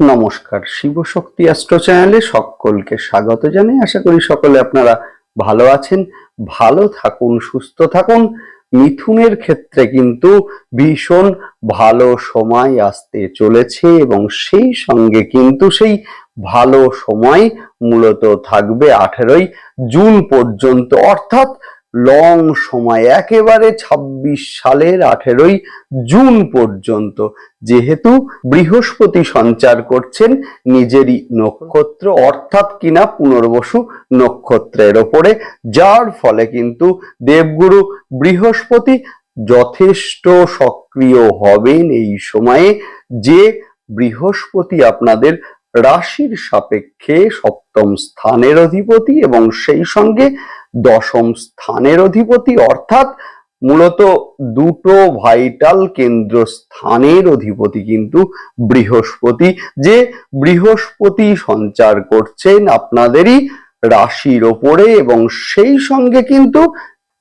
নমস্কার। শিবশক্তি অ্যাস্ট্রো চ্যানেলে সকলকে স্বাগত জানাই। আশা করি সকলে আপনারা ভালো আছেন, ভালো থাকুন, সুস্থ থাকুন। মিথুনের ক্ষেত্রে কিন্তু ভীষণ ভালো সময় আসতে চলেছে এবং সেই সঙ্গে কিন্তু সেই ভালো সময় মূলত থাকবে আঠেরোই জুন পর্যন্ত। অর্থাৎ লং সময়, একেবারে ছাব্বিশ সালের আঠেরোই জুন পর্যন্ত। যেহেতু বৃহস্পতি সঞ্চার করছেন নিজেরই নক্ষত্র, অর্থাৎ কিনা পুনর্বসু নক্ষত্রের ওপরে, যার ফলে কিন্তু দেবগুরু বৃহস্পতি যথেষ্ট সক্রিয় হবেন এই সময়ে। যে বৃহস্পতি আপনাদের রাশির সাপেক্ষে সপ্তম স্থানের অধিপতি এবং সেই সঙ্গে দশম স্থানের অধিপতি, অর্থাৎ মূলত দুটো ভাইটাল কেন্দ্র স্থানের অধিপতি কিন্তু বৃহস্পতি। যে বৃহস্পতি সঞ্চার করছেন আপনাদেরই রাশির ওপরে এবং সেই সঙ্গে কিন্তু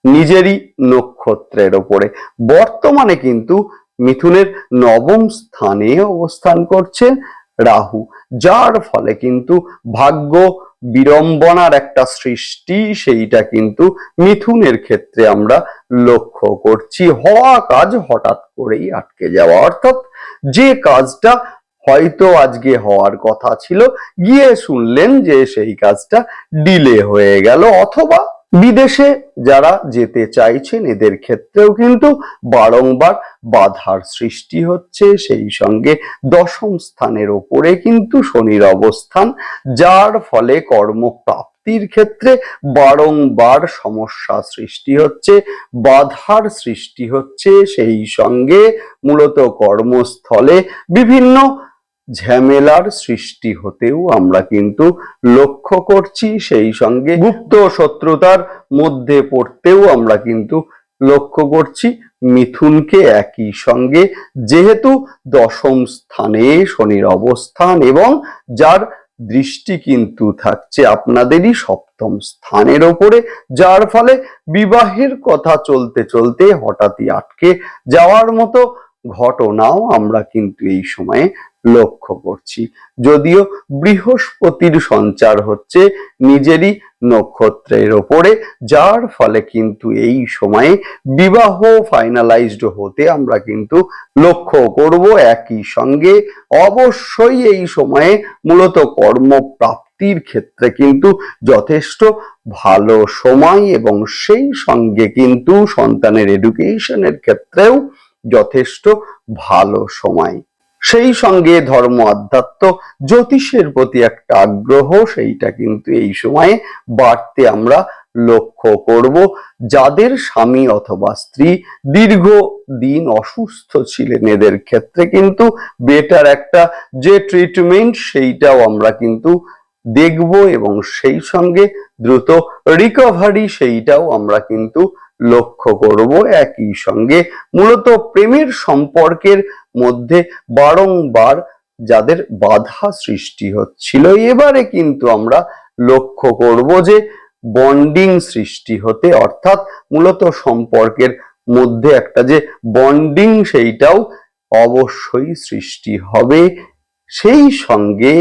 নিজেরই নক্ষত্রের ওপরে। বর্তমানে কিন্তু মিথুনের নবম স্থানে অবস্থান করছে রাহু, যার ফলে কিন্তু ভাগ্য বিড়ম্বনার একটা সৃষ্টি, সেইটা কিন্তু মিথুনের ক্ষেত্রে আমরা লক্ষ্য করছি। হওয়া কাজ হঠাৎ করেই আটকে যাওয়া। অর্থাৎ যে কাজটা হয়তো আজকে হওয়ার কথা ছিল, গিয়ে শুনলেন যে সেই কাজটা ডিলে হয়ে গেল, অথবা বিদেশে যারা যেতে চাইছেন, এদের ক্ষেত্রেও কিন্তু বারংবার বাধার সৃষ্টি হচ্ছে। সেই সঙ্গে দশম স্থানের ওপরে কিন্তু শনির অবস্থান, যার ফলে কর্মপ্রাপ্তির ক্ষেত্রে বারংবার সমস্যা সৃষ্টি হচ্ছে, বাধার সৃষ্টি হচ্ছে। সেই সঙ্গে মূলত কর্মস্থলে বিভিন্ন ঝামেলার সৃষ্টি হতেও আমরা কিন্তু লক্ষ্য করছি সেই সঙ্গে গুপ্ত শত্রুতার মধ্যে পড়তেও আমরা কিন্তু লক্ষ্য করছি মিথুনকে একই সঙ্গে যেহেতু দশম স্থানে শনির অবস্থান এবং যার দৃষ্টি কিন্তু থাকছে আপনাদেরই সপ্তম স্থানের ওপরে যার ফলে বিবাহের কথা চলতে চলতে হঠাৎই আটকে যাওয়ার মতো ঘটনাও আমরা কিন্তু এই সময়ে লক্ষ্য করছি। যদিও বৃহস্পতির সঞ্চার হচ্ছে নিজেরই নক্ষত্রের ওপরে, যার ফলে কিন্তু এই সময়ে বিবাহ ফাইনালাইজড হতে আমরা কিন্তু লক্ষ্য করব একই সঙ্গে। অবশ্যই এই সময়ে মূলত কর্মপ্রাপ্তির ক্ষেত্রে কিন্তু যথেষ্ট ভালো সময় এবং সেই সঙ্গে কিন্তু সন্তানের এডুকেশনের ক্ষেত্রেও যথেষ্ট ভালো সময়। সেই সঙ্গে ধর্ম আধ্যাত্ম, জ্যোতিষের প্রতি একটা আগ্রহ, সেইটা কিন্তু এই সময়ে বাড়তে আমরা লক্ষ্য করব। যাদের স্বামী অথবা স্ত্রী দীর্ঘ দিন অসুস্থ ছিলেন, এদের ক্ষেত্রে কিন্তু বেটার একটা যে ট্রিটমেন্ট সেইটাও আমরা কিন্তু দেখব এবং সেই সঙ্গে দ্রুত রিকভারি সেইটাও আমরা কিন্তু লক্ষ্য করব একই সঙ্গে। মূলত প্রেমের সম্পর্কের মধ্যে বারংবার যাদের বাধা সৃষ্টি হচ্ছিল, এবারে কিন্তু আমরা লক্ষ্য করব যে বন্ডিং সৃষ্টি হতে, অর্থাৎ মূলত সম্পর্কের মধ্যে একটা যে বন্ডিং, সেইটাও অবশ্যই সৃষ্টি হবে। সেই সঙ্গে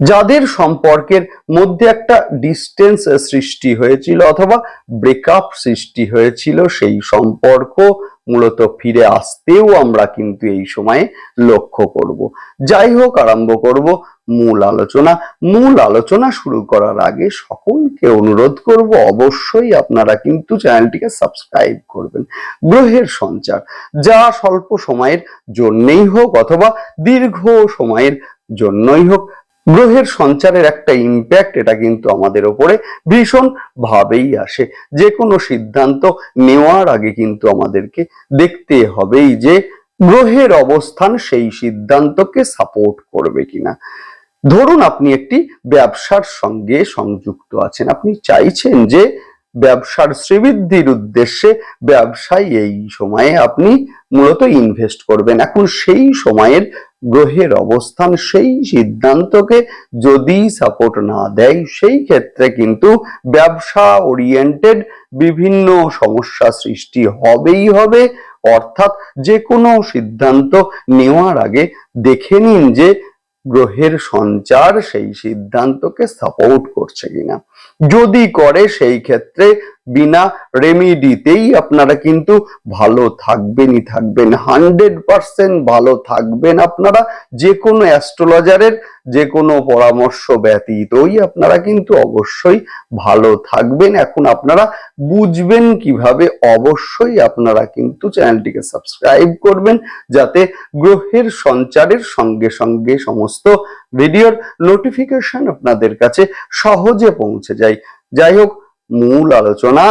যাদের সম্পর্কের মধ্যে একটা ডিস্টেন্স সৃষ্টি হয়েছিল অথবা ব্রেকআপ সৃষ্টি হয়েছিল, সেই সম্পর্ক মূলত ফিরে আসতেও আমরা কিন্তু এই সময়ে লক্ষ্য করব। যাই হোক, আরম্ভ করব মূল আলোচনা। মূল আলোচনা শুরু করার আগে সকলকে অনুরোধ করব, অবশ্যই আপনারা কিন্তু চ্যানেলটিকে সাবস্ক্রাইব করবেন। গ্রহের সঞ্চার, যা স্বল্প সময়ের জন্যই হোক অথবা দীর্ঘ সময়ের জন্যই হোক গ্রহের সঞ্চারের একটা ইম্প্যাক্ট এটা কিন্তু আমাদের ওপরে ভীষণ ভাবেই আসে। যে কোনো সিদ্ধান্ত নেওয়ার আগে কিন্তু আমাদেরকে দেখতে হবেই যে গ্রহের অবস্থান সেই সিদ্ধান্তকে সাপোর্ট করবে কিনা। ধরুন আপনি একটি ব্যবসার সঙ্গে সংযুক্ত আছেন। আপনি চাইছেন যে ব্যবসার শ্রীবৃদ্ধির উদ্দেশ্যে ব্যবসায় এই সময়ে আপনি মূলত ইনভেস্ট করবেন। এখন সেই সময়ের গ্রহের অবস্থান সেই সিদ্ধান্তকে যদি সাপোর্ট না দেয়, সেই ক্ষেত্রে কিন্তু ব্যবসা ওরিয়েন্টেড বিভিন্ন সমস্যা সৃষ্টি হবেই হবে। অর্থাৎ যে কোনো সিদ্ধান্ত নেওয়ার আগে দেখে নিন যে গ্রহের সঞ্চার সেই সিদ্ধান্তকে সাপোর্ট করছে কিনা। যদি করে সেই ক্ষেত্রে বিনা রেমিডিতেই আপনারা কিন্তু ভালো থাকবেনই থাকবেন। হান্ড্রেড পার্সেন্ট ভালো থাকবেন আপনারা। যে কোনো অ্যাস্ট্রোলজারের যে কোনো পরামর্শ ব্যতীতই আপনারা কিন্তু অবশ্যই ভালো থাকবেন। এখন আপনারা বুঝবেন কীভাবে অবশ্যই আপনারা কিন্তু চ্যানেলটিকে সাবস্ক্রাইব করবেন, যাতে গ্রহের সঞ্চারের সঙ্গে সঙ্গে সমস্ত ভিডিওর নোটিফিকেশন আপনাদের কাছে সহজে পৌঁছে যায়। যাই হোক মূল আলোচনা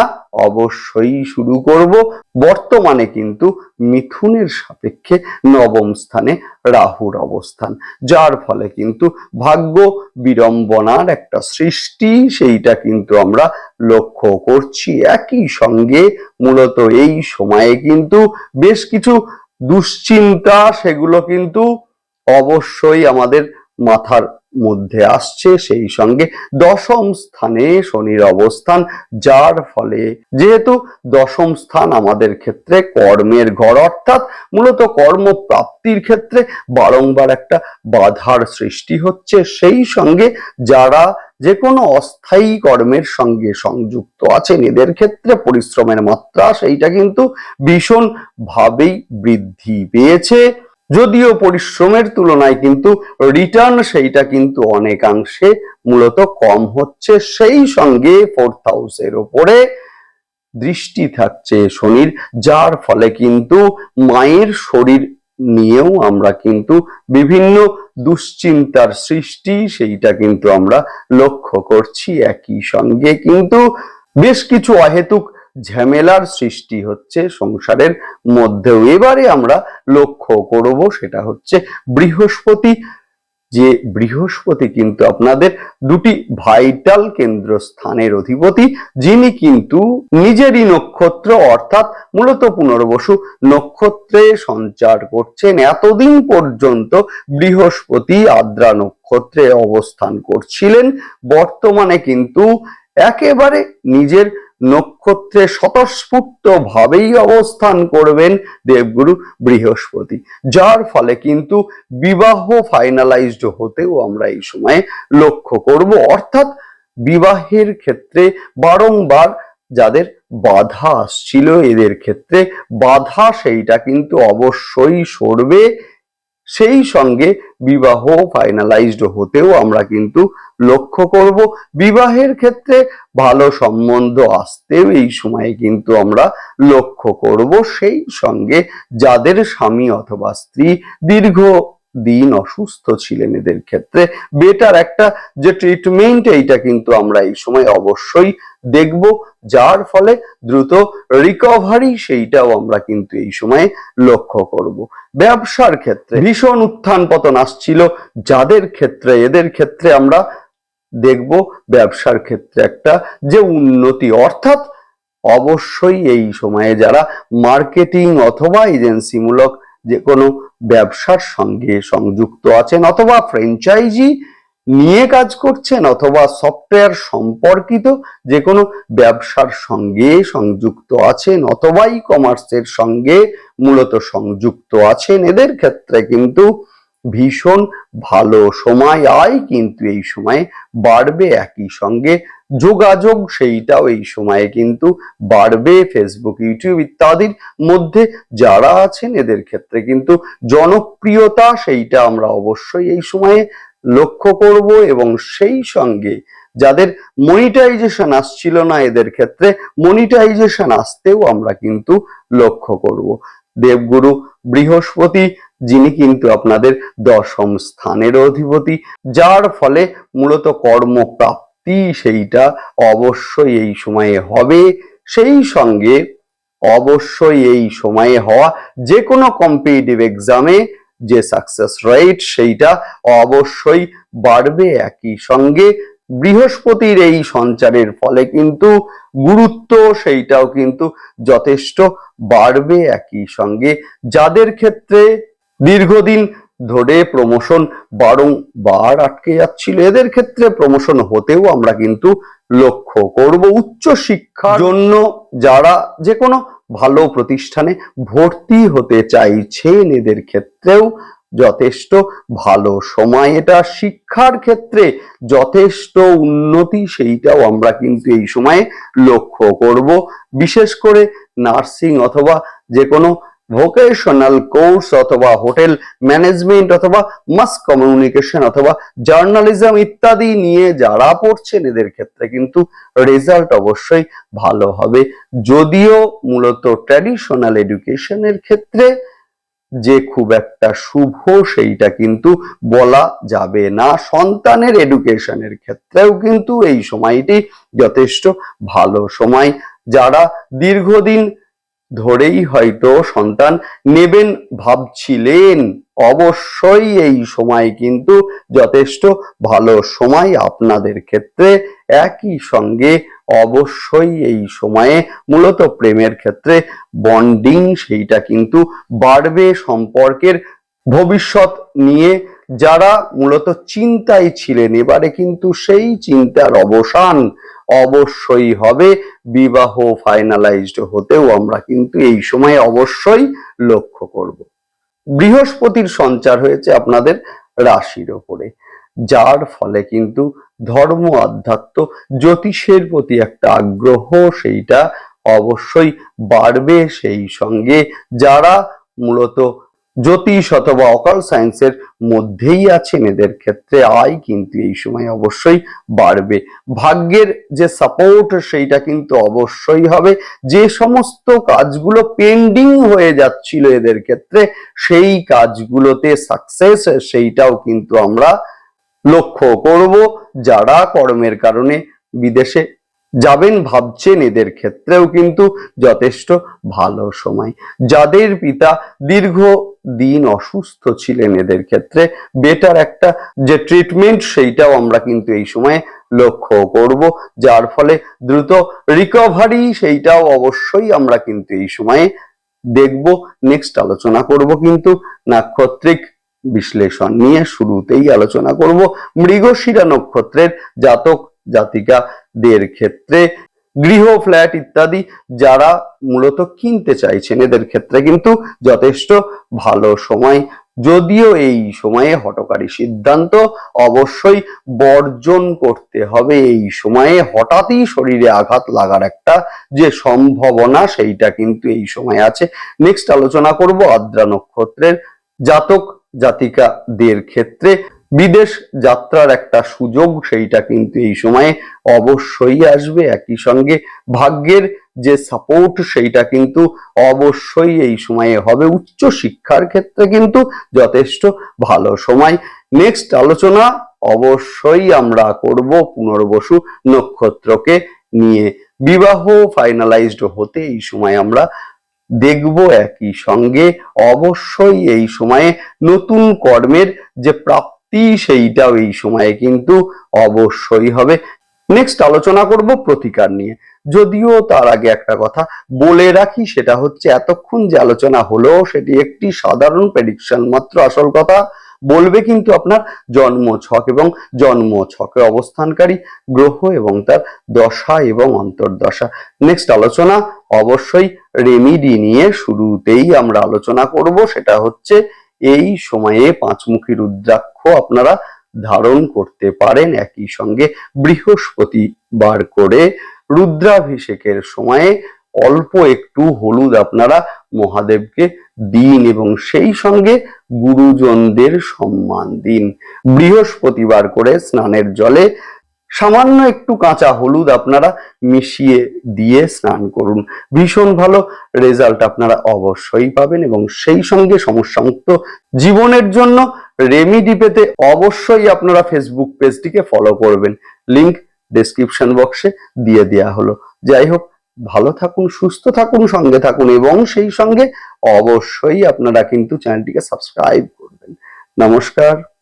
অবশ্যই শুরু করব। বর্তমানে কিন্তু মিথুনের সাপেক্ষে নবম স্থানে রাহুর অবস্থান, যার ফলে কিন্তু ভাগ্য বিড়ম্বনার একটা সৃষ্টি, সেইটা কিন্তু আমরা লক্ষ্য করছি। একই সঙ্গে মূলত এই সময়ে কিন্তু বেশ কিছু দুশ্চিন্তা, সেগুলো কিন্তু অবশ্যই আমাদের মাথার মধ্যে আসছে সেই সঙ্গে দশম স্থানে শনির অবস্থান, যার ফলে যেহেতু দশম স্থান আমাদের ক্ষেত্রে কর্মের ঘর, অর্থাৎ মূলত কর্মপ্রাপ্তির ক্ষেত্রে বারংবার একটা বাধার সৃষ্টি হচ্ছে। সেই সঙ্গে যারা যে কোনো অস্থায়ী কর্মের সঙ্গে সংযুক্ত আছেন, এদের ক্ষেত্রে পরিশ্রমের মাত্রা সেইটা কিন্তু ভীষণ ভাবেই বৃদ্ধি পেয়েছে। যদিও পরিশ্রমের তুলনায় কিন্তু রিটার্ন সেইটা কিন্তু অনেকাংশে মূলত কম হচ্ছে। সেই সঙ্গে ফোর্থ হাউসের ওপরে দৃষ্টি থাকছে শনির, যার ফলে কিন্তু মায়ের শরীর নিয়েও আমরা কিন্তু বিভিন্ন দুশ্চিন্তার সৃষ্টি, সেইটা কিন্তু আমরা লক্ষ্য করছি। একই সঙ্গে কিন্তু বেশ কিছু অহেতুক ঝামেলার সৃষ্টি হচ্ছে সংসারের মধ্যেও। এবারে আমরা লক্ষ্য করব সেটা হচ্ছে বৃহস্পতি। যে বৃহস্পতি কিন্তু আপনাদের দুটি ভাইটাল কেন্দ্র স্থানের অধিপতি, যিনি কিন্তু নিজেরই নক্ষত্র, অর্থাৎ মূলত পুনর্বসু নক্ষত্রে সঞ্চার করছেন। এতদিন পর্যন্ত বৃহস্পতি আদ্রা নক্ষত্রে অবস্থান করছিলেন। বর্তমানে কিন্তু একেবারে নিজের নক্ষত্রে স্বতঃস্ফূর্ত ভাবেই অবস্থান করবেন দেবগুরু বৃহস্পতি। যার ফলে কিন্তু বিবাহ ফাইনালাইজড হতেও আমরা এই সময়ে লক্ষ্য করব। অর্থাৎ বিবাহের ক্ষেত্রে বারংবার যাদের বাধা আসছিল, এদের ক্ষেত্রে বাধা সেইটা কিন্তু অবশ্যই সরবে। সেই সঙ্গে বিবাহ ফাইনালাইজড হতেও আমরা কিন্তু লক্ষ্য করব। বিবাহের ক্ষেত্রে ভালো সম্বন্ধ আসতেও এই সময়ে কিন্তু আমরা লক্ষ্য করব। সেই সঙ্গে যাদের স্বামী অথবা স্ত্রী দীর্ঘ দিন অসুস্থ ছিলেন এদের ক্ষেত্রে বেটার একটা যে ট্রিটমেন্ট এইটা কিন্তু আমরা এই সময় অবশ্যই দেখব, যার ফলে দ্রুত রিকভারি সেইটাও আমরা কিন্তু এই সময়ে লক্ষ্য করব। ব্যবসার ক্ষেত্রে ভীষণ উত্থান পতন আসছিল, যাদের ক্ষেত্রে, এদের ক্ষেত্রে আমরা দেখব ব্যবসার ক্ষেত্রে একটা যে উন্নতি, অর্থাৎ অবশ্যই এই সময়ে যারা মার্কেটিং অথবা এজেন্সিমূলক যে কোনো ব্যবসার সঙ্গে সংযুক্ত আছেন অথবা ফ্র্যাঞ্চাইজি নিয়ে কাজ করছেন অথবা সফটওয়্যার সম্পর্কিত যে কোনো ব্যবসার সঙ্গে সংযুক্ত আছেন অথবা ই কমার্সের সঙ্গে মূলত সংযুক্ত আছেন, এদের ক্ষেত্রে কিন্তু ভীষণ ভালো সময়, আয় কিন্তু এই সময়ে বাড়বে। একই সঙ্গে যোগাযোগ সেইটাও এই সময়ে কিন্তু বাড়বে। ফেসবুক ইউটিউব ইত্যাদির মধ্যে যারা আছেন, এদের ক্ষেত্রে কিন্তু জনপ্রিয়তা সেইটা আমরা অবশ্যই এই সময়ে লক্ষ্য করব এবং সেই সঙ্গে যাদের মনিটাইজেশন আসছিল না, এদের ক্ষেত্রে মনিটাইজেশন আসতেও আমরা কিন্তু লক্ষ্য করব। দেবগুরু বৃহস্পতি, যিনি কিন্তু আপনাদের দশম স্থানের অধিপতি, যার ফলে মূলত কর্মপ্রাপ্তি সেইটা অবশ্যই এই সময়ে হবে। সেই সঙ্গে অবশ্যই এই সময়ে হওয়া যে কোনো কম্পিটিটিভ এক্সামে যে সাকসেস রেট সেইটা অবশ্যই বাড়বে। একই সঙ্গে বৃহস্পতির এই সঞ্চারের ফলে কিন্তু গুরুত্ব সেইটাও কিন্তু যথেষ্ট বাড়বে। একই সঙ্গে যাদের ক্ষেত্রে দীর্ঘদিন ধরে প্রমোশন বারংবার আটকে যাচ্ছিল। এদের ক্ষেত্রে প্রমোশন হতেও আমরা কিন্তু লক্ষ্য করব উচ্চ শিক্ষার জন্য যারা যে কোনো ভালো প্রতিষ্ঠানে ভর্তি হতে চাইছেন, এদের ক্ষেত্রেও যথেষ্ট ভালো সময়। এটা শিক্ষার ক্ষেত্রে যথেষ্ট উন্নতি, সেইটাও আমরা কিন্তু এই সময়ে লক্ষ্য করব। বিশেষ করে নার্সিং অথবা যে কোনো ভোকেশনাল কোর্স অথবা হোটেল ম্যানেজমেন্ট অথবা মাস কমিউনিকেশন অথবা জার্নালিজম ইত্যাদি নিয়ে যারা পড়ছেন, এদের ক্ষেত্রে কিন্তু রেজাল্ট অবশ্যই ভালো হবে। যদিও মূলত ট্র্যাডিশনাল এডুকেশনের ক্ষেত্রে যে খুব একটা শুভ সেইটা কিন্তু বলা যাবে না। সন্তানের এডুকেশনের ক্ষেত্রেও কিন্তু এই সময়টি যথেষ্ট ভালো সময়। যারা দীর্ঘদিন ধরেই হয়তো সন্তান নেবেন ভাবছিলেন। অবশ্যই এই সময় কিন্তু যথেষ্ট ভালো সময় আপনাদের ক্ষেত্রে। একই সঙ্গে অবশ্যই এই সময়ে মূলত প্রেমের ক্ষেত্রে বন্ডিং সেইটা কিন্তু বাড়বে সম্পর্কের ভবিষ্যৎ নিয়ে। যারা মূলত চিন্তায় ছিলেন, এবারে কিন্তু সেই চিন্তার অবসান অবশ্যই হবে। বিবাহ ফাইনালাইজড হতেও আমরা কিন্তু এই সময় অবশ্যই লক্ষ্য করব। বৃহস্পতির সঞ্চার হয়েছে আপনাদের রাশির ওপরে, যার ফলে কিন্তু ধর্ম আধ্যাত্ম জ্যোতিষের প্রতি একটা আগ্রহ সেইটা অবশ্যই বাড়বে। সেই সঙ্গে যারা মূলত জ্যোতিষ অথবা অকাল সায়েন্সের মধ্যেই আছেন। এদের ক্ষেত্রে আয় কিন্তু এই সময় অবশ্যই বাড়বে। ভাগ্যের যে সাপোর্ট সেইটা কিন্তু অবশ্যই হবে। যে সমস্ত কাজগুলো পেন্ডিং হয়ে যাচ্ছিল এদের ক্ষেত্রে, সেই কাজগুলোতে সাকসেস সেইটাও কিন্তু আমরা লক্ষ্য করব। যারা কর্মের কারণে বিদেশে যাবেন ভাবছেন, এদের ক্ষেত্রেও কিন্তু যথেষ্ট ভালো সময়। যাদের পিতা দীর্ঘ দিন অসুস্থ ছিলেন এদের ক্ষেত্রে বেটার একটা যে ট্রিটমেন্ট সেইটাও আমরা কিন্তু এই সময়ে লক্ষ্য করব, যার ফলে দ্রুত রিকভারি সেইটাও অবশ্যই আমরা কিন্তু এই সময়ে দেখব। নেক্সট আলোচনা করব কিন্তু নাক্ষত্রিক বিশ্লেষণ নিয়ে শুরুতেই আলোচনা করব। মৃগশিরা নক্ষত্রের জাতক জাতিকাদের ক্ষেত্রে গৃহ, ফ্ল্যাট ইত্যাদি যারা মূলত কিনতে চাইছেন এদের ক্ষেত্রে কিন্তু যথেষ্ট ভালো সময়। যদিও এই সময়ে হটকারী সিদ্ধান্ত অবশ্যই বর্জন করতে হবে। এই সময়ে হঠাৎই শরীরে আঘাত লাগার একটা যে সম্ভাবনা, সেইটা কিন্তু এই সময় আছে। নেক্সট আলোচনা করব আদ্রা নক্ষত্রের জাতক জাতিকাদের ক্ষেত্রে। বিদেশ যাত্রার একটা সুযোগ সেইটা কিন্তু এই সময়ে অবশ্যই আসবে। একই সঙ্গে ভাগ্যের যে সাপোর্ট সেইটা কিন্তু অবশ্যই এই সময়ে হবে। উচ্চ শিক্ষার ক্ষেত্রে কিন্তু যথেষ্ট ভালো সময়। নেক্সট আলোচনা অবশ্যই আমরা করব পুনর্বসু নক্ষত্রকে নিয়ে। বিবাহ ফাইনালাইজড হতে এই সময় আমরা দেখব একই সঙ্গে। অবশ্যই এই সময়ে নতুন কর্মের যে প্রাপ্তি সেইটাও এই সময়ে কিন্তু অবশ্যই হবে। নেক্সট আলোচনা করব প্রতিকার নিয়ে। যদিও তার আগে একটা কথা বলে রাখি, সেটা হচ্ছে এতক্ষণ যে আলোচনা হলো, সেটি একটি সাধারণ প্রেডিকশন মাত্র। আসল কথা বলবে কিন্তু আপনার জন্ম ছক এবং জন্ম ছকে অবস্থানকারী গ্রহ এবং তার দশা এবং অন্তর্দশা। নেক্সট আলোচনা অবশ্যই রেমিডি নিয়ে শুরুতেই আমরা আলোচনা করব, সেটা হচ্ছে এই সময়ে পাঁচমুখী রুদ্রাক্ষ আপনারা ধারণ করতে পারেন। একই সঙ্গে বৃহস্পতিবার করে রুদ্রাভিষেকের সময়ে অল্প একটু হলুদ আপনারা মহাদেবকে দিন এবং সেই সঙ্গে গুরুজনদের সম্মান দিন। বৃহস্পতিবার করে স্নানের জলে সামান্য একটু কাঁচা হলুদ আপনারা মিশিয়ে দিয়ে স্নান করুন। ভীষণ ভালো রেজাল্ট আপনারা অবশ্যই পাবেন এবং সেই সঙ্গে সমস্যামুক্ত জীবনের জন্য রেমিডি পেতে অবশ্যই আপনারা ফেসবুক পেজটিকে ফলো করবেন। লিংক ডেসক্রিপশন বক্সে দিয়ে দেওয়া হলো। যাই হোক, ভালো থাকুন, সুস্থ থাকুন, সঙ্গে থাকুন এবং সেই সঙ্গে অবশ্যই আপনারা কিন্তু চ্যানেলটিকে সাবস্ক্রাইব করবেন। নমস্কার।